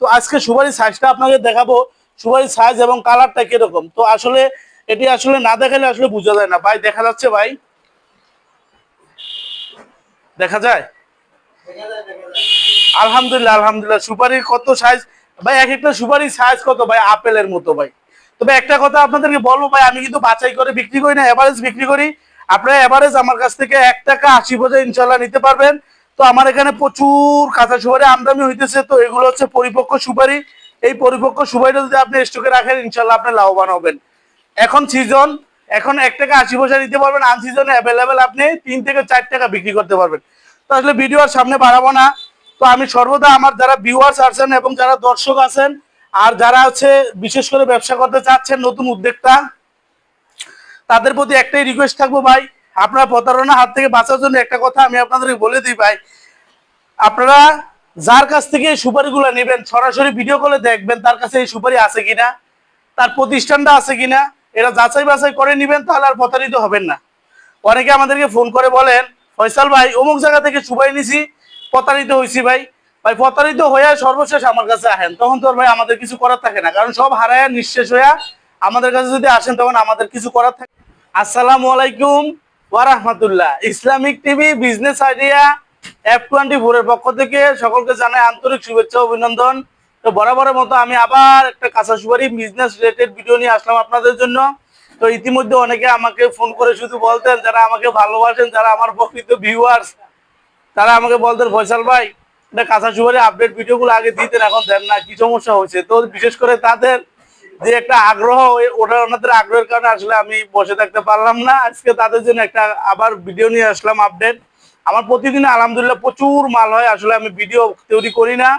তো আজকে সুপারি সাইজটা আপনাকে দেখাবো। সুপারি সাইজ এবং কালারটা কীরকম? তো আসলে এটি আসলে না দেখালে আসলে বোঝা যায় না। ভাই, দেখা যাচ্ছে ভাই? দেখা যায়? আলহামদুলিল্লাহ আলহামদুলিল্লাহ। সুপারির কত সাইজ ভাই, এক একটা সুপারির সাইজ কত? ভাই, আপেলের মতো ভাই। তবে একটা কথা আপনাদেরকে বলব ভাই, আমি কিন্তু বাছাই করে বিক্রি করি না এভারেজ বিক্রি করি। আপনারা এভারেজ আমার কাছ থেকে এক টাকা আশি পয়সা ইনশাল্লাহ নিতে পারবেন। তো আমার এখানে প্রচুর কাঁচা সুপারি আমদানি হইতেছে, তো এগুলো হচ্ছে পরিপক্ক সুপারি। এই পরিপক্ক সুপারিটা যদি আপনি স্টকে রাখেন ইনশাল্লাহ আপনি লাভবান হবেন। এখন সিজন এখন এক টাকা আশি পয়সা নিতে পারবেন আন সিজনে অ্যাভেলেবেল আপনি তিন থেকে চার টাকা বিক্রি করতে পারবেন। তো আসলে ভিডিও আর সামনে বাড়াবো না। তো আমি সর্বদা আমার যারা ভিউয়ার্স আছেন এবং যারা দর্শক আছেন, আর যারা হচ্ছে বিশেষ করে ব্যবসা করতে চাচ্ছেন নতুন উদ্যোক্তা, তাদের প্রতি একটাই রিকোয়েস্ট থাকব ভাই আপনারা প্রতারণা হাত থেকে বাঁচার জন্য একটা কথা আমি আপনাদেরকে বলে দিই ভাই। আপনারা যার কাছ থেকে এই সুপারিগুলো নেবেন, সরাসরি ভিডিও কলে দেখবেন তার কাছে এই সুপারি আছে কিনা, তার প্রতিষ্ঠানটা আছে কিনা, এরা যাচাই বাছাই করে নেবেন, তাহলে আর প্রতারিত হবেন না। অনেকে আমাদেরকে ফোন করে বলেন, ফয়সাল ভাই, অমুক জায়গা থেকে সুপারি নিছি, প্রতারিত হয়েছি ভাই। ভাই, প্রতারিত হয়ে সর্বশেষ আমার কাছে আসেন, তখন তো ভাই আমাদের কিছু করার থাকে না, কারণ সব হারায়, নিঃশেষ হইয়া আমাদের কাছে যদি আসেন, তখন আমাদের কিছু করার থাকে আসসালামু আলাইকুম। ওয়ারাহমাতুল্লাহ Islamic TV, business idea F twenty ফোরের পক্ষ থেকে সকলকে জানাই আন্তরিক শুভেচ্ছা অভিনন্দন। তো বরাবরের মতো আমি আবার একটা কাঁচা সুপারি বিজনেস রিলেটেড ভিডিও নিয়ে আসলাম আপনাদের জন্য। তো ইতিমধ্যে অনেকে আমাকে ফোন করে শুধু বলতেন, যারা আমাকে ভালোবাসেন, যারা আমার প্রকৃত ভিউয়ার্স তারা আমাকে বলতেন, ফয়সাল ভাই এটা কাঁচা সুপারি আপডেট ভিডিওগুলো আগে দিতেন, এখন দেন না, কি সমস্যা হয়েছে? তো বিশেষ করে তাদের যে একটা আগ্রহ ওটা ওনাদের আগ্রহের কারণে আসলে আমি বসে থাকতে পারলাম না। আজকে তাদের জন্য একটা আবার ভিডিও নিয়ে আসলাম আপডেট আমার প্রতিদিন আলহামদুলিল্লাহ প্রচুর মাল হয়, আসলে আমি ভিডিও তৈরি করি না।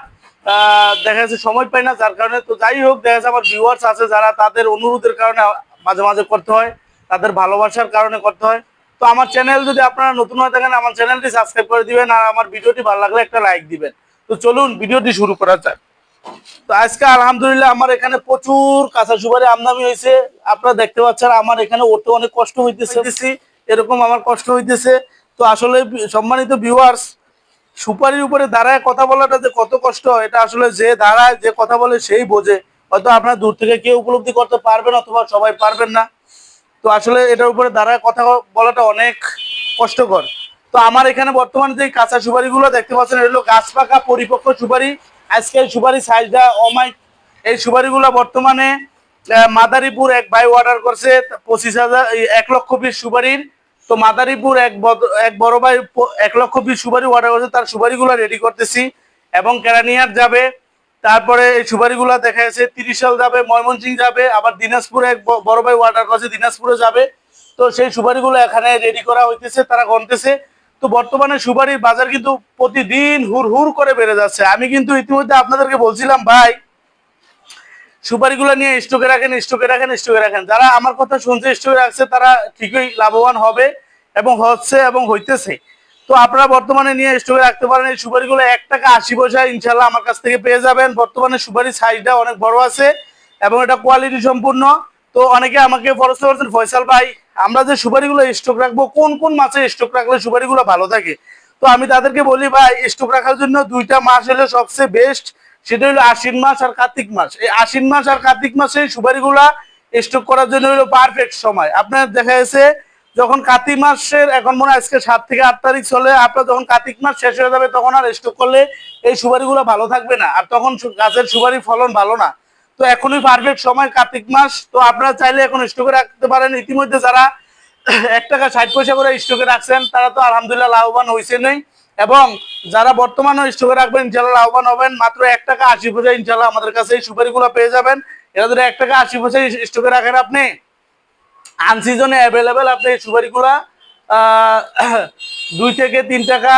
দেখা যাচ্ছে সময় পাই না যার কারণে। তো যাই হোক, দেখা যাচ্ছে আমার ভিউয়ার্স আছে যারা তাদের অনুরোধের কারণে মাঝে মাঝে করতে হয়, তাদের ভালোবাসার কারণে করতে হয়। তো আমার চ্যানেল যদি আপনারা নতুন হয়ে থাকেন, আমার চ্যানেলটি সাবস্ক্রাইব করে দিবেন আর আমার ভিডিওটি ভালো লাগলে একটা লাইক দিবেন। তো চলুন ভিডিওটি শুরু করা যাক। তো আজকে আলহামদুলিল্লাহ আমার এখানে প্রচুর কাঁচা সুপারি আমদানি হয়েছে। আপনারা দেখতে পাচ্ছেন আমার এখানে ওতে অনেক কষ্ট হইতেছে। এরকম আমার কষ্ট হইতেছে। তো আসলে সম্মানিত ভিউয়ার্স সুপারির উপরে দাঁড়ায় কথা বলাটা যে কত কষ্ট এটা আসলে যে দাঁড়ায় যে কথা বলে সেই বোঝে। হয়তো আপনার দূর থেকে কেউ উপলব্ধি করতে পারবেন অথবা সবাই পারবেন না। তো আসলে এটার উপরে দাঁড়ায় কথা বলাটা অনেক কষ্টকর। তো আমার এখানে বর্তমানে যে কাঁচা সুপারিগুলো দেখতে পাচ্ছেন এগুলো গাছ পাকা পরিপক্ক সুপারি। আজকে সুপারি সাইজটা অমাইক এই সুপারিগুলো বর্তমানে মাদারীপুর এক ভাই অর্ডার করছে, পঁচিশ হাজার এক লক্ষ পিস সুপারির। তো মাদারীপুর এক এক বড় ভাই এক লক্ষ পিস সুপারি অর্ডার করছে, তার সুপারিগুলো রেডি করতেছি এবং কেরানিয়ার যাবে। তারপরে এই সুপারিগুলো দেখা যাচ্ছে, তিরিশাল যাবে ময়মনসিং যাবে, আবার দিনাজপুরে এক বড় ভাই অর্ডার করছে দিনাজপুরে যাবে। তো সেই সুপারিগুলো এখানে রেডি করা হইতেছে, তারা গনতেছে তো বর্তমানে সুপারির বাজার কিন্তু প্রতিদিন হুর হুর করে বেড়ে যাচ্ছে। আমি কিন্তু ইতিমধ্যে আপনাদেরকে বলছিলাম, ভাই, সুপারিগুলো নিয়ে স্টকে রাখেন স্টকে রাখেন স্টকে রাখেন। যারা আমার কথা শুনছে, স্টকে রাখছে, তারা ঠিকই লাভবান হবে এবং হচ্ছে এবং হইতেছে। তো আপনারা বর্তমানে নিয়ে স্টকে রাখতে পারেন, এই সুপারিগুলো এক টাকা আশি পয়সা ইনশাল্লাহ আমার কাছ থেকে পেয়ে যাবেন। বর্তমানে সুপারির সাইজটা অনেক বড় আছে এবং এটা কোয়ালিটি সম্পূর্ণ। তো অনেকে আমাকে পরস্ত করছেন, ফয়সাল ভাই আমরা যে সুপারিগুলো স্টক রাখব, কোন কোন মাসে স্টক রাখলে সুপারিগুলো ভালো থাকে? তো আমি তাদেরকে বলি, ভাই স্টক রাখার জন্য দুইটা মাস হলো সবচেয়ে বেস্ট সেটা হলো আশ্বিন মাস আর কার্তিক মাস। এই আশ্বিন মাস আর কার্তিক মাসে সুপারিগুলা স্টক করার জন্য হলো পারফেক্ট সময়। আপনার দেখা গেছে, যখন কার্তিক মাসের, এখন মনে আজকে সাত থেকে আট তারিখ চলে, আপনার যখন কার্তিক মাস শেষ হয়ে যাবে, তখন আর স্টক করলে এই সুপারিগুলো ভালো থাকবে না। আর তখন গাছের সুপারির ফলন ভালো না। তো এখনই পারফেক্ট সময় কার্তিক মাস, তো আপনারা চাইলে এখন স্টকে রাখতে পারেন। ইতিমধ্যে যারা এক টাকা ষাট পয়সা করে স্টকে রাখছেন, তারা তো আলহামদুলিল্লাহ লাভবান হয়েছে নেই। এবং যারা বর্তমানে স্টকে রাখবেন ইনশাল্লাহ লাভবান হবেন। মাত্র এক টাকা আশি পয়সা ইনশাল্লাহ আমাদের কাছে এই সুপারিগুলো পেয়ে যাবেন। এরা যদি এক টাকা আশি পয়সা স্টকে রাখেন আপনি আনসিজনে অ্যাভেলেবেল আপনি এই সুপারিগুলা দুই থেকে তিন টাকা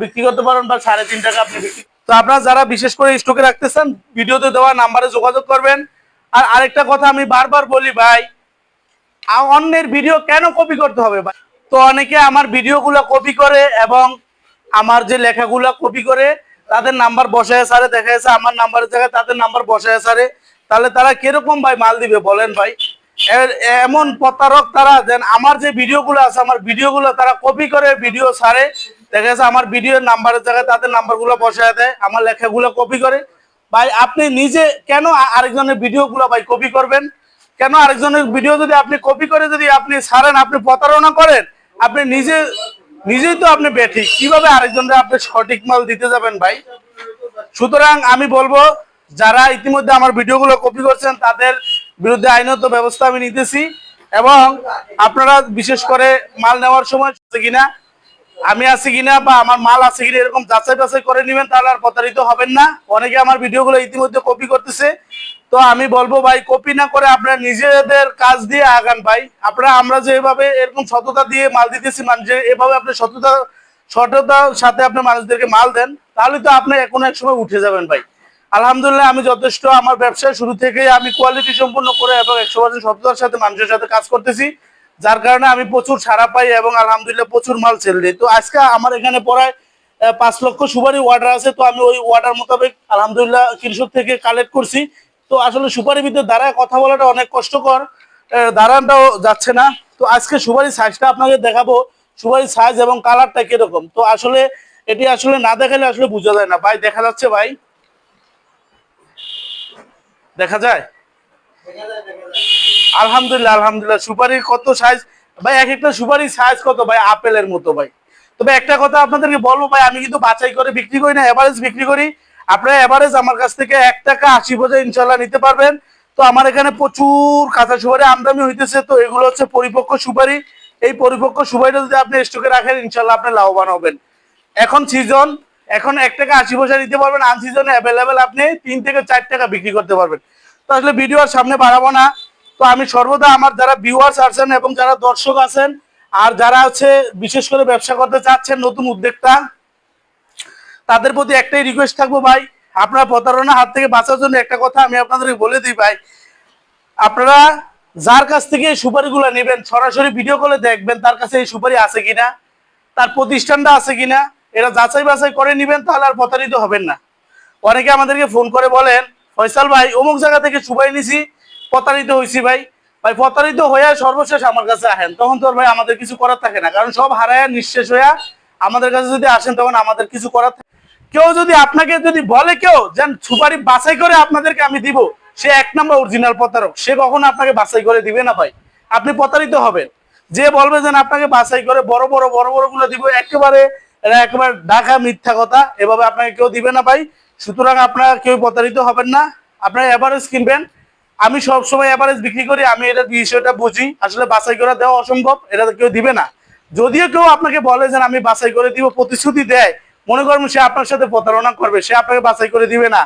বিক্রি করতে পারেন বা সাড়ে তিন টাকা আপনি বিক্রি তো আপনারা যারা বিশেষ করে স্টকে রাখতেছেন, ভিডিওতে দেওয়া নাম্বারে যোগাযোগ করবেন। আর আরেকটা কথা আমি বারবার বলি ভাই অন্যের ভিডিও কেন কপি করতে হবে ভাই? তো অনেকে আমার ভিডিওগুলো কপি করে এবং আমার যে লেখাগুলো কপি করে, তাদের নাম্বার বসায় সারে, দেখা যাচ্ছে আমার নাম্বারের জায়গায় তাদের নাম্বার বসায় সারে। তাহলে তারা কীরকম ভাই মাল দিবে বলেন ভাই? এমন প্রতারক তারা দেন আমার যে ভিডিওগুলো আছে, আমার ভিডিওগুলো তারা কপি করে ভিডিও ছাড়ে দেখা যাচ্ছে আমার ভিডিওর নাম্বারের জায়গায় তাদের নাম্বারগুলো বসায় দেয়, আমার লেখাগুলো কপি করে। ভাই, আপনি নিজে কেন আরেকজনের ভিডিও গুলো ভাই কপি করবেন? কেন আরেকজনের ভিডিও যদি আপনি কপি করে যদি আপনি ছাড়েন, আপনি প্রতারণা করেন, আপনি নিজে, নিজেই তো আপনি বেঠিক। কীভাবে আরেকজনের আপনি সঠিক মাল দিতে যাবেন ভাই? সুতরাং আমি বলব, যারা ইতিমধ্যে আমার ভিডিওগুলো কপি করছেন, তাদের বিরুদ্ধে আইনত ব্যবস্থা আমি নিতেছি। এবং আপনারা বিশেষ করে মাল নেওয়ার সময় কিনা আমি আছি কিনা বা আমার মাল আছে কিনা এরকম যাচাই বাছাই করে নেবেন, তাহলে আর প্রতারিত হবেন না। অনেকে আমার ভিডিওগুলো ইতিমধ্যে কপি করতেছে। তো আমি বলব ভাই কপি না করে আপনারা নিজেদের কাজ দিয়ে আগান ভাই। আপনারা, আমরা যেভাবে এরকম সততা দিয়ে মাল দিতেছি মানুষের এভাবে আপনি সততা, সততার সাথে আপনি মানুষদেরকে মাল দেন, তাহলে তো আপনি কোনো এক সময় উঠে যাবেন ভাই। আলহামদুলিল্লাহ, আমি যথেষ্ট আমার ব্যবসায় শুরু থেকে আমি কোয়ালিটি সম্পূর্ণ করে এবং একশো পার্সেন্ট সততার সাথে মানুষের সাথে কাজ করতেছি। যার কারণে আমি প্রচুর সারা পাই এবং আলহামদুলিল্লাহ প্রচুর মাল সেল দিই। তো আজকে আমার এখানে আহ, পাঁচ লক্ষ সুপারি অর্ডার আছে তো আমি ওই অর্ডার মোতাবেক আলহামদুলিল্লাহ কৃষক থেকে কালেক্ট করছি। তো আসলে সুপারি ভিতরে দাঁড়ায় কথা বলাটা অনেক কষ্টকর দাঁড়ানটাও যাচ্ছে না। তো আজকে সুপারি সাইজটা আপনাকে দেখাবো সুপারির সাইজ এবং কালারটা কীরকম। তো আসলে এটি আসলে না দেখালে আসলে বোঝা যায় না। ভাই দেখা যাচ্ছে ভাই? দেখা যায়? আলহামদুলিল্লাহ আলহামদুলিল্লাহ। সুপারির কত সাইজ ভাই, এক একটা সুপারির সাইজ কত? ভাই, আপেলের মতো, ভাই। তবে একটা কথা আপনাদেরকে বলব, ভাই, আমি কিন্তু বাছাই করে বিক্রি করি না এভারেজ বিক্রি করি। আপনারা এভারেজ আমার কাছ থেকে এক টাকা আশি পয়সা ইনশাল্লাহ নিতে পারবেন। তো আমার এখানে প্রচুর কাঁচা সুপারি আমদানি হইতেছে, তো এগুলো হচ্ছে পরিপক্ক সুপারি। এই পরিপক্ক সুপারিটা যদি আপনি স্টকে রাখেন ইনশাল্লাহ আপনি লাভবান হবেন। এখন সিজন এখন এক টাকা আশি পয়সা নিতে পারবেন। আন সিজনে অ্যাভেলেবেল আপনি তিন থেকে চার টাকা বিক্রি করতে পারবেন। তো আসলে ভিডিও আর সামনে বাড়াবো না। তো আমি সর্বদা আমার যারা ভিউয়ার্স আছেন এবং যারা দর্শক আছেন, আর যারা হচ্ছে বিশেষ করে ব্যবসা করতে চাচ্ছেন নতুন উদ্যোক্তা, তাদের প্রতি একটাই রিকোয়েস্ট থাকব ভাই, আপনার প্রতারণা হাত থেকে বাঁচার জন্য একটা কথা আমি আপনাদেরকে বলে দিই ভাই। আপনারা যার কাছ থেকে এই সুপারিগুলো নেবেন, সরাসরি ভিডিও কলে দেখবেন তার কাছে এই সুপারি আছে কিনা, তার প্রতিষ্ঠানটা আছে কিনা এটা যাচাই বাছাই করে নেবেন, তাহলে আর প্রতারিত হবেন না। অনেকে আমাদেরকে ফোন করে বলেন ফয়সাল ভাই, অমুক জায়গা থেকে সুপারি নিছি, প্রতারিত হয়েছি ভাই। ভাই, প্রতারিত হয়ে সর্বশেষ আমার কাছে আসেন। তখন তো আর ভাই আমাদের কিছু করার থাকে না, কারণ সব হারায়, নিঃশেষ হইয়া আমাদের কাছে যদি আসেন, তখন আমাদের কিছু করার থাকে কেউ যদি আপনাকে যদি বলে কেউ যে সুপারি বাছাই করে আপনাদেরকে আমি দিব, সে এক নম্বর অরিজিনাল প্রতারক। সে কখনো আপনাকে বাছাই করে দিবে না ভাই। আপনি প্রতারিত হবেন। যে বলবে যে আপনাকে বাছাই করে, বড় বড় বড় বড়গুলো দিব, একেবারে একেবারে ঢাকা মিথ্যা কথা, এভাবে আপনাকে কেউ দিবে না ভাই। সুতরাং আপনারা কেউ প্রতারিত হবেন না। আপনারা এভারেজ কিনবেন। আমি সব সময় এভারেজ বিক্রি করি, আমি এটা বিষয়টা বুঝি। আসলে বাছাই করে দেওয়া অসম্ভব, এটা কেউ দিবে না। যদিও কেউ আপনাকে বলে যে আমি বাছাই করে দিব। প্রতিশ্রুতি দেয়। মনে করবেন সে আপনার সাথে প্রতারণা করবে, সে আপনাকে বাছাই করে দিবে না।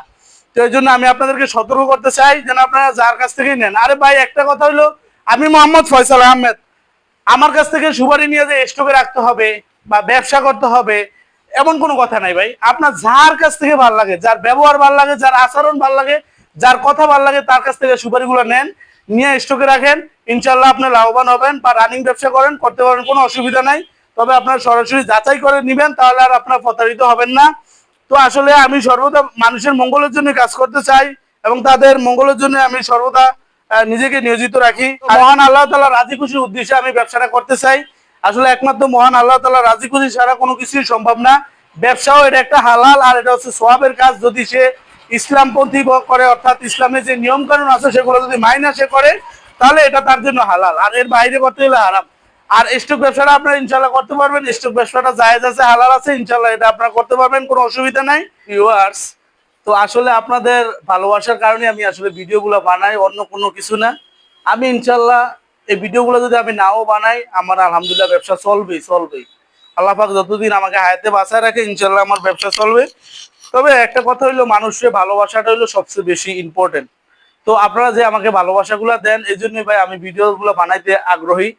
তো এই জন্য আমি আপনাদেরকে সতর্ক করতে চাই যেন আপনারা যার কাছ থেকেই নেন। আরে ভাই, একটা কথা হলো, আমি মোহাম্মদ ফয়সাল আহমেদ। আমার কাছ থেকে সুপারি নিয়ে যে স্টকে রাখতে হবে বা ব্যবসা করতে হবে এমন কোনো কথা নাই ভাই। আপনার যার কাছ থেকে ভালো লাগে যার ব্যবহার ভালো লাগে যার আচরণ ভালো লাগে যার কথা ভালো লাগে তার কাছ থেকে সুপারিগুলো নেন নিয়ে স্টকে রাখেন। ইনশাল্লাহ আপনি লাভবান হবেন বা রানিং ব্যবসা করেন করতে পারেন কোনো অসুবিধা নাই। তবে আপনার সরাসরি যাচাই করে নেবেন তাহলে আর আপনার প্রতারিত হবেন না। তো আসলে আমি সর্বদা মানুষের মঙ্গলের জন্য কাজ করতে চাই এবং তাদের মঙ্গলের জন্য আমি সর্বদা নিজেকে নিয়োজিত রাখি। মহান আল্লাহ তালা রাজি খুশির উদ্দেশ্যে আমি ব্যবসাটা করতে চাই। আসলে একমাত্র মহান আল্লাহ তালা রাজি খুশি ছাড়া কোনো কিছুই সম্ভব না। ব্যবসাও এটা একটা হালাল আর এটা হচ্ছে সোয়াবের কাজ। যদি সে ইসলামপন্থী করে অর্থাৎ ইসলামের যে নিয়ম কানুন আছে সেগুলো যদি মাইনা সে করে তাহলে এটা তার জন্য হালাল। আর এর বাইরে করতে গেলে হারাম। আর স্টক ব্যবসাটা আপনারা ইনশাল্লাহ করতে পারবেন। স্টক ব্যবসাটা জায়েজ আছে হালাল আছে ইনশাল্লাহ এটা আপনারা করতে পারবেন কোনো অসুবিধা নাই। ভিউয়ার্স তো আসলে আপনাদের ভালোবাসার কারণে আমি আসলে ভিডিওগুলো বানাই অন্য কোনো কিছু না। আমি ইনশাল্লাহ এই ভিডিওগুলো যদি আমি নাও বানাই আমার আলহামদুলিল্লাহ ব্যবসা চলবেই চলবেই। আল্লাহ পাক যতদিন আমাকে হায়াতে বাঁচায় রাখে ইনশাল্লাহ আমার ব্যবসা চলবে। তবে একটা কথা হইল, মানুষের ভালোবাসাটা হইল সবচেয়ে বেশি ইম্পর্টেন্ট তো আপনারা যে আমাকে ভালোবাসাগুলো দেন এই জন্যই ভাই আমি ভিডিওগুলো বানাইতে আগ্রহী।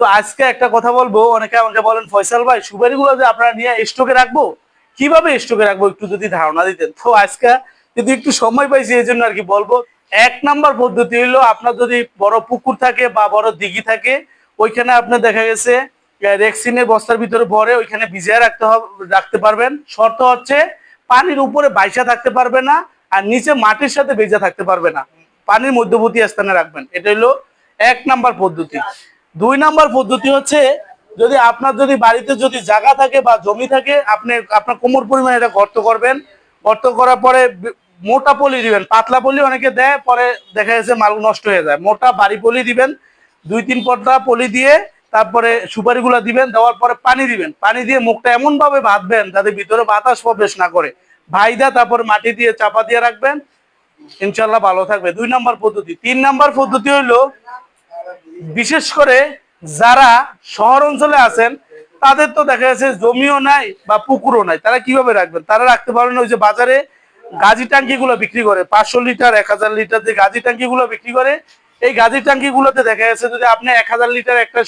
তো আজকে একটা কথা বলব, অনেকে আমাকে বলেন, ফয়সাল ভাই, সুপারিগুলো যে আপনারা নিয়ে স্টকে রাখব? কীভাবে স্টকে রাখব? একটু যদি ধারণা দিতেন। তো আজকে যদি একটু সময় পাইছি এই জন্য আর কি বলব। এক নাম্বার পদ্ধতি হইল, আপনার যদি বড় পুকুর থাকে বা বড় দিঘি থাকে, ওইখানে আপনার দেখা গেছে রেক্সিনের বস্তার ভিতরে ভরে ওইখানে ভিজিয়ে রাখতে হবে, রাখতে পারবেন। শর্ত হচ্ছে পানির উপরে বাইসা থাকতে পারবে না আর নিচে মাটির সাথে ভেজা থাকতে পারবে না। পানির মধ্যবর্তী স্থানে রাখবেন। এটা হলো এক নাম্বার পদ্ধতি। দুই নাম্বার পদ্ধতি হচ্ছে যদি আপনার যদি বাড়িতে যদি জায়গা থাকে বা জমি থাকে, আপনি আপনার কোমর পরিমাণে এটা গর্ত করবেন। গর্ত করার পরে মোটা পলি দিবেন। পাতলা পলি অনেকে দেয়, পরে দেখা যাচ্ছে মাল নষ্ট হয়ে যায়। মোটা বাড়ি পলি দিবেন। দুই তিন পটটা পলি দিয়ে তারপরে সুপারিগুলো দিবেন, দেওয়ার পরে পানি দিবেন। পানি দিয়ে মুখটা এমন ভাবে বাঁধবেন যাতে ভিতরে বাতাস প্রবেশ না করে। ভাইদা তারপরে মাটি দিয়ে চাপা দিয়ে রাখবেন। ইনশাল্লাহ ভালো থাকবে। দুই নাম্বার পদ্ধতি। তিন নাম্বার পদ্ধতি হইল, বিশেষ করে যারা শহর অঞ্চলে আছেন, তাদের তো দেখা যাচ্ছে জমিও নাই বা পুকুরও নাই। তারা কীভাবে রাখবেন? তারা রাখতে পারেন ওই যে বাজারে গাজি ট্যাঙ্কি গুলো বিক্রি করে। পাঁচশো লিটার, এক হাজার লিটার যে গাজি ট্যাঙ্কি গুলো বিক্রি করে এই গাজি ট্যাঙ্কি গুলোতে দেখা যাচ্ছে যদি আপনি এক হাজার লিটার একটা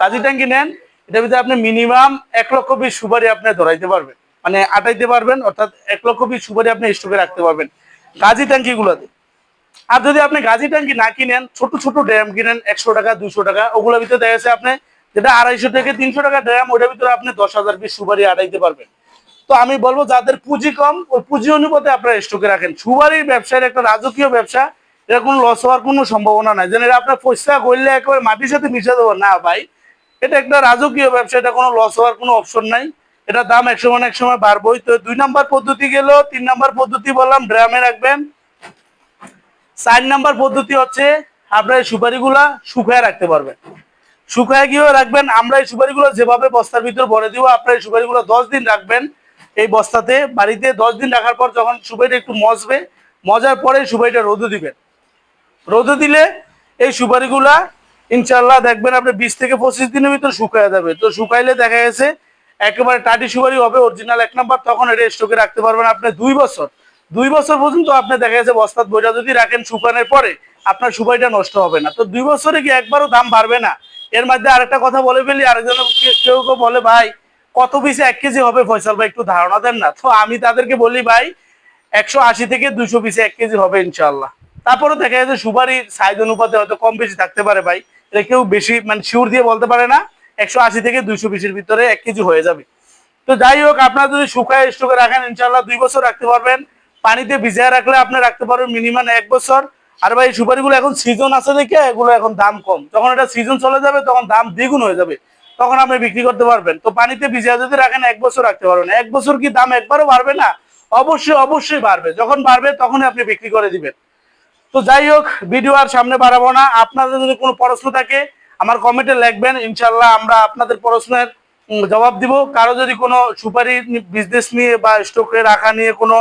গাজি ট্যাঙ্কি নেন, এটার ভিতরে আপনি মিনিমাম এক লক্ষ বিশ সুপারি আপনি ধরাইতে পারবেন। মানে আটাইতে পারবেন, অর্থাৎ এক লক্ষ বিশ সুপারি আপনি স্টকে রাখতে পারবেন গাজি ট্যাঙ্কি গুলোতে আর যদি আপনি গাজি ট্যাঙ্কি না কিনেন, ছোট ছোট ড্রাম কিনেন, একশো টাকা, দুশো টাকা, ওগুলোর ভিতরে দেখা যাচ্ছে আপনি যেটা আড়াইশো থেকে তিনশো টাকা ড্যাম, ওটার ভিতরে আপনি দশ হাজার পিস সুপারি আটাইতে পারবেন। তো আমি বলব, যাদের পুঁজি কম, ওই পুঁজি অনুপাতে আপনারা স্টকে রাখেন। সুপারির ব্যবসার একটা রাজকীয় ব্যবসা এটা কোনো লস হওয়ার কোনো সম্ভাবনা নাই। যেন এটা আপনার পয়সা করলে একেবারে মাটির সাথে মিশে দেবো। না ভাই, এটা একটা রাজকীয় ব্যবসা, এটা কোনো লস হওয়ার কোনো অপশন নাই। এটা দাম এক সময় এক সময় বাড়বই। তো দুই নাম্বার পদ্ধতি গেল, তিন নাম্বার পদ্ধতি বললাম, ড্রামে রাখবেন। চার নাম্বার পদ্ধতি হচ্ছে, আপনার এই সুপারিগুলা শুকায় রাখতে পারবেন। শুকায় গিয়েও রাখবেন। আমরা এই সুপারিগুলো যেভাবে বস্তার ভিতর ভরে দিব, আপনার এই সুপারিগুলো দশ দিন রাখবেন। এই বস্তাতে, বাড়িতে দশ দিন রাখার পর যখন সুপারিটা একটু মজবে, মজার পরে সুপারিটা রোদে দিবেন। রোদে দিলে এই সুপারিগুলা ইনশাল্লাহ দেখবেন আপনি বিশ থেকে পঁচিশ দিনের ভিতর শুকায় যাবে। তো শুকাইলে দেখা গেছে একেবারে টাটি সুপারি হবে অরিজিনাল এক নাম্বার, তখন এটা স্টকে রাখতে পারবেন আপনি দুই বছর। দুই বছর পর্যন্ত আপনি দেখা গেছে বস্তাত বইটা যদি রাখেন শুকানোর পরে, আপনার সুপারিটা নষ্ট হবে না। তো দুই বছরে কি একবারও দাম বাড়বে না? এর মধ্যে আরেকটা কথা বলে ফেলি আরেকজন কেউ কেউ বলে, ভাই, কত পিসে এক কেজি হবে? ফয়সাল ভাই, একটু ধারণা দেন না। তো আমি তাদেরকে বলি, ভাই, একশো আশি থেকে দুশো পিসে এক কেজি হবে ইনশাল্লাহ তারপরে দেখা যাচ্ছে সুপারির সাইজ অনুপাতে হয়তো কম বেশি থাকতে পারে ভাই। এটা কেউ বেশি মানে শিওর দিয়ে বলতে পারে না। একশো আশি থেকে দুইশো পিসের ভিতরে এক কেজি হয়ে যাবে। তো যাই হোক, আপনারা যদি শুকায় স্টকে রাখেন ইনশাল্লাহ দুই বছর রাখতে পারবেন। পানিতে ভিজায় রাখলে আপনি রাখতে পারবেন মিনিমাম এক বছর। আর ভাই সুপারিগুলো এখন সিজন আছে দেখে এগুলো এখন দাম কম। যখন এটা সিজন চলে যাবে, তখন দাম দ্বিগুণ হয়ে যাবে। তখন আপনি বিক্রি করতে পারবেন। তো পানিতে ভিজিয়ে যদি রাখেন, এক বছর রাখতে পারবেন। এক বছর কি দাম একবারও বাড়বে না? অবশ্যই অবশ্যই বাড়বে। যখন বাড়বে, তখনই আপনি বিক্রি করে দিবেন। তো যাই হোক ভিডিও আর সামনে বাড়াবো না। আপনাদের যদি কোনো প্রশ্ন থাকে, আমার কমেন্টে লিখবেন। ইনশাল্লাহ আমরা আপনাদের প্রশ্নের জবাব দিব। কারও যদি কোনো সুপারি বিজনেস নিয়ে বা স্টকে রাখা নিয়ে কোনো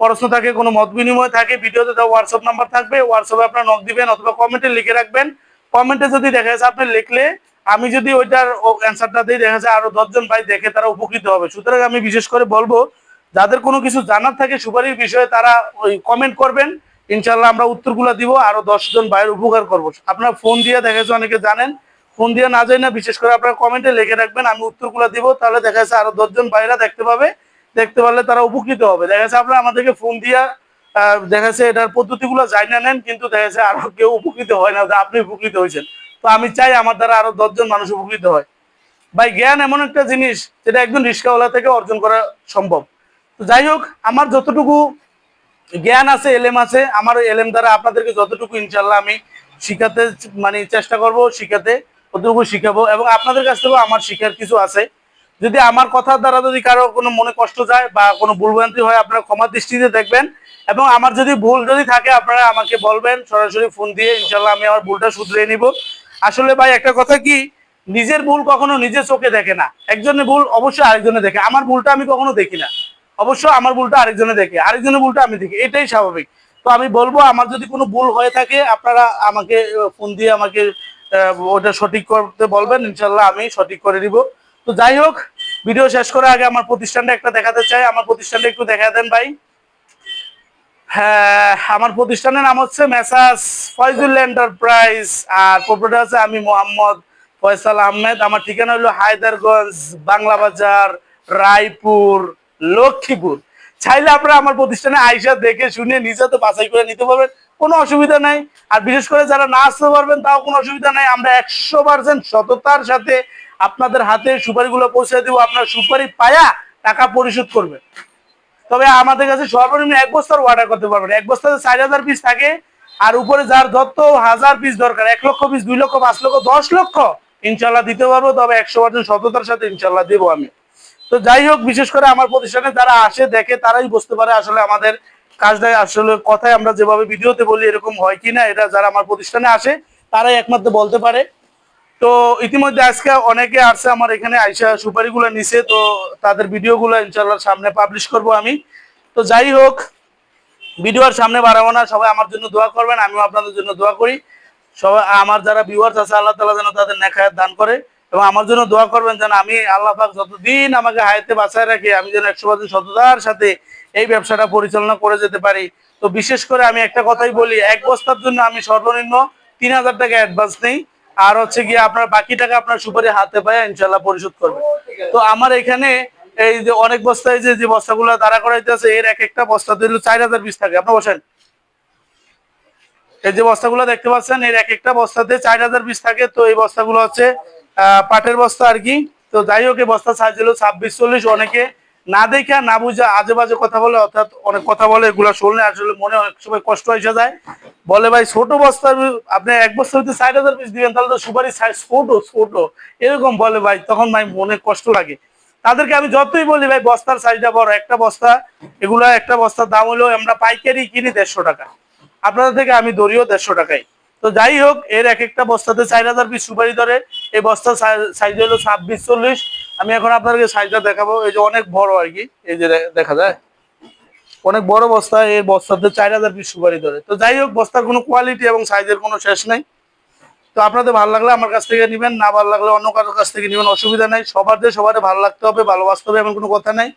প্রশ্ন থাকে, কোনো মত বিনিময় থাকে, ভিডিওতে তাও হোয়াটসঅ্যাপ নাম্বার থাকবে। হোয়াটসঅ্যাপে আপনার নক দিবেন অথবা কমেন্টে লিখে রাখবেন। কমেন্টে যদি দেখা যাচ্ছে আপনি লিখলে, আমি যদি ওইটার অ্যান্সারটা দিই, দেখা যাচ্ছে আরও দশজন ভাই দেখে তারা উপকৃত হবে। সুতরাং আমি বিশেষ করে বলব, যাদের কোনো কিছু জানার থাকে সুপারির বিষয়ে তারা ওই কমেন্ট করবেন। ইনশাল্লাহ আমরা উত্তরগুলো দিব, আরও দশজন ভাইয়ের উপকার করব। আপনারা ফোন দিয়ে দেখা যাচ্ছে অনেকে জানেন, ফোন দিয়ে না যাই না, বিশেষ করে আপনারা কমেন্টে লিখে রাখবেন, আমি উত্তরগুলো দিব, তাহলে দেখা যাচ্ছে আরও দশজন ভাইরা দেখতে পাবে, দেখতে পারলে তারা উপকৃত হবে। দেখা যাচ্ছে আপনারা আমাদেরকে ফোন দিয়া দেখা যাচ্ছে এটার পদ্ধতিগুলো যাই না নেন, কিন্তু দেখা যাচ্ছে আরও কেউ উপকৃত হয় না আপনি উপকৃত হয়েছেন। তো আমি চাই আমার দ্বারা আরও দশজন মানুষ উপকৃত হয়। ভাই, জ্ঞান এমন একটা জিনিস, যেটা একজন রিস্কাওয়ালা থেকে অর্জন করা সম্ভব। তো যাই হোক, আমার যতটুকু জ্ঞান আছে, এলেম আছে, আমার এলেম দ্বারা আপনাদেরকে যতটুকু ইনশাল্লাহ আমি শিখাতে মানে চেষ্টা করব, শিখাতে ততটুকু শিখাবো এবং আপনাদের কাছ থেকেও আমার শিখার কিছু আছে। যদি আমার কথার দ্বারা যদি কারও কোনো মনে কষ্ট যায় বা কোনো ভুলভ্রান্তি হয়, আপনারা ক্ষমা দৃষ্টিতে দেখবেন এবং আমার যদি ভুল যদি থাকে, আপনারা আমাকে বলবেন, সরাসরি ফোন দিয়ে ইনশাল্লাহ আমি আমার ভুলটা শুধরিয়ে নিব। আসলে ভাই, একটা কথা কি? নিজের ভুল কখনো নিজের চোখে দেখে না। একজনের ভুল অবশ্যই আরেকজনে দেখে। আমার ভুলটা আমি কখনো দেখি না। অবশ্য আমার ভুলটা আরেকজনে দেখে, আরেকজনের ভুলটা আমি দেখি, এটাই স্বাভাবিক। তো আমি বলব, আমার যদি কোনো ভুল হয়ে থাকে, আপনারা আমাকে ফোন দিয়ে আমাকে ওটা সঠিক করতে বলবেন ইনশাল্লাহ আমি সঠিক করে দিব তো যাই হোক ভিডিও শেষ করার আগে আমার প্রতিষ্ঠানটা একটা দেখাতে চাই। আমার প্রতিষ্ঠানটা একটু দেখা দেন ভাই। হ্যাঁ আমার প্রতিষ্ঠানের নাম হচ্ছে মেসাস ফয়জুল এন্টারপ্রাইজ, আর প্রপার্টি আছে আমি মোহাম্মদ ফয়সাল আহমেদ। আমার ঠিকানা হলো হায়দারগঞ্জ, বাংলা বাজার, রায়পুর। লক্ষ্মীপুর চাইলে আপনারা আমার প্রতিষ্ঠানে আইসা দেখে শুনে নিজে তো বাছাই করে নিতে পারবেন, কোনো অসুবিধা নাই। আর বিশেষ করে যারা না আসতে পারবেন, তাও কোনো অসুবিধা নাই। আমরা একশো পার্সেন্ট সততার সাথে আপনাদের হাতে সুপারিগুলো পৌঁছে দেবো। আপনার সুপারি পায়া টাকা পরিশোধ করবে তবে আমাদের কাছে সর্বনিম্ন এক বস্তার অর্ডার করতে পারবেন। এক বস্তাতে চার হাজার পিস থাকে, আর উপরে যার যত হাজার পিস দরকার, এক লক্ষ পিস দুই লক্ষ, পাঁচ লক্ষ, দশ লক্ষ, ইনশাল্লাহ দিতে পারব। তবে একশো পার্সেন্ট সততার সাথে ইনশাল্লাহ দেবো আমি। তো যাই হোক, বিশেষ করে আমার প্রতিষ্ঠানে যারা আসে, দেখে, তারাই বুঝতে পারে আসলে আমাদের কাজটা আসলে কথায় আমরা যেভাবে ভিডিওতে বলি, এরকম হয় কি না, এটা যারা আমার প্রতিষ্ঠানে আসে, তারাই একমাত্র বলতে পারে। তো ইতিমধ্যে আজকে অনেকে আসছে আমার এখানে, আইসা সুপারিগুলো নিছে, তো তাদের ভিডিওগুলো ইনশাল্লাহ সামনে পাবলিশ করব আমি। তো যাই হোক, ভিডিও আর সামনে বাড়াবো না, সবাই আমার জন্য দোয়া করবেন, আমিও আপনাদের জন্য দোয়া করি। সবাই, আমার যারা ভিউয়ার্স আছে, আল্লাহ তালা যেন তাদের নেখায়াত দান করে। এবং আমার জন্য দোয়া করবেন যেন আমি আল্লাহ পাক যতদিন আমাকে হায়াতে বাঁচায় রাখি, আমি যেন একশো পার্সেন্ট সততার সাথে এই ব্যবসাটা পরিচালনা করে যেতে পারি। তো বিশেষ করে আমি একটা কথাই বলি, এক বস্তার জন্য আমি সর্বনিম্ন তিন হাজার টাকা অ্যাডভান্স নেই। আর হচ্ছে গিয়ে আপনার বাকি টাকা আপনার সুপারি হাতে পায় ইনশাল্লাহ পরিশোধ করবে তো আমার এখানে এই যে অনেক বস্তায় যে যে বস্তাগুলো দাঁড়া করাইতেছে এর এক একটা বস্তাতে হলো চার হাজার পিস থাকে। আপনি বসেন। এই যে বস্তাগুলো দেখতে পাচ্ছেন, এর এক একটা বস্তাতে চার হাজার পিস থাকে। তো এই বস্তাগুলো হচ্ছে পাটের বস্তা আর কি। তো যাই হোক বস্তা সাইজ হলো ছাব্বিশ, চল্লিশ। অনেকে না দেখা না বুঝা আজে বাজে কথা বলে, অর্থাৎ অনেক কথা বলে, এগুলো শুনলে আসলে মনে অনেক সময় কষ্ট এসে যায়। বলে, ভাই, ছোট বস্তা আপনি এক বস্তা হইতে ষাট হাজার পিস দিবেন, তাহলে তো সুপারি সাইজ ছোট ছোট। এরকম বলে, ভাই, তখন ভাই মনে কষ্ট লাগে। তাদেরকে আমি যতই বলি, ভাই, বস্তার সাইজটা বড়, একটা বস্তা, এগুলো একটা বস্তার দাম হলো আমরা পাইকারি কিনি দেড়শো টাকা। আপনাদের থেকে আমি ধরিও দেড়শো টাকায়। তো যাই হোক, এর এক একটা বস্তাতে চার হাজার পিস সুপারি ধরে এই বস্তার সাইজ হলো ছাব্বিশ, চল্লিশ। আমি এখন আপনাদেরকে সাইজটা দেখাবো। এই যে অনেক বড় আর কি। এই যে দেখা যায়। অনেক বড় বস্তা, এই বস্তাতে চার হাজার পিস সুপারি ধরে। তো যাই হোক, বস্তার কোনো কোয়ালিটি এবং সাইজের কোনো শেষ নেই। তো আপনাদের ভালো লাগলে আমার কাছ থেকে নেবেন, না ভালো লাগলে অন্য কারোর কাছ থেকে নেবেন, অসুবিধা নেই। সবার যে সবার ভালো লাগতে হবে, ভালোবাসতে হবে, এমন কোনো কথা নেই।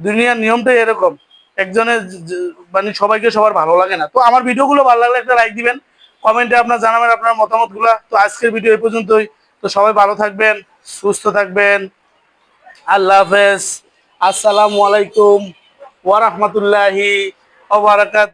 দুনিয়ার নিয়মটাই এরকম। একজনের মানে সবাইকে সবার ভালো লাগে না। তো আমার ভিডিওগুলো ভালো লাগলে একটা লাইক দিবেন। কমেন্টে আপনার জানাবেন আপনার মতামতগুলো। তো আজকের ভিডিও এই পর্যন্তই। তো সবাই ভালো থাকবেন সুস্থ থাকবেন। আল্লাহ হাফেজ। আসসালামু আলাইকুম ওয়া রাহমাতুল্লাহি ওয়া বারাকাত